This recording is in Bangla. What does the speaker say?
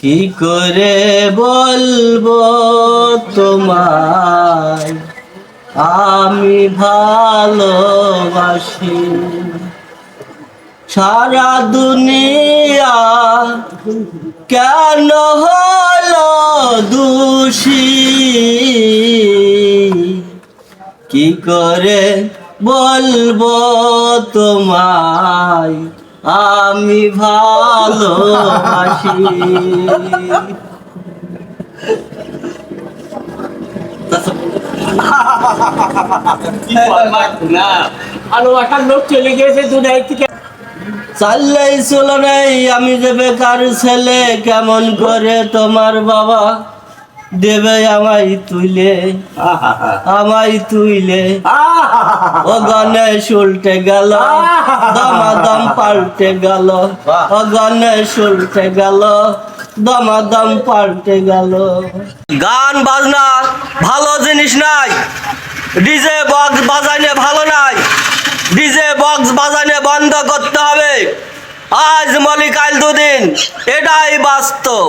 কি করে বলব তোমায়? আমি ভালোবাসি। সারা দুনিয়া কেন হলো দোষী? কি করে বলব তোমায়? আমি ভালোবাসি চাল্লাই চলো নাই আমি যে বেকার ছেলে? কেমন করে তোমার বাবা দেবে আমায় তুইলে? আমায় তুইলে? ও গণেশ উল্টে গেল দমাদম পাল্টে গেল। ও গণেশ উল্টে গেল দমাদম পাল্টে গেল। গান বাজনা ভালো জিনিস নাই। ডিজে বক্স বাজাইলে ভালো নাই। ডিজে বক্স বাজাইলে বন্ধ করতে হবে। আজ মলিকাল দুদিন এটাই বাস্তব।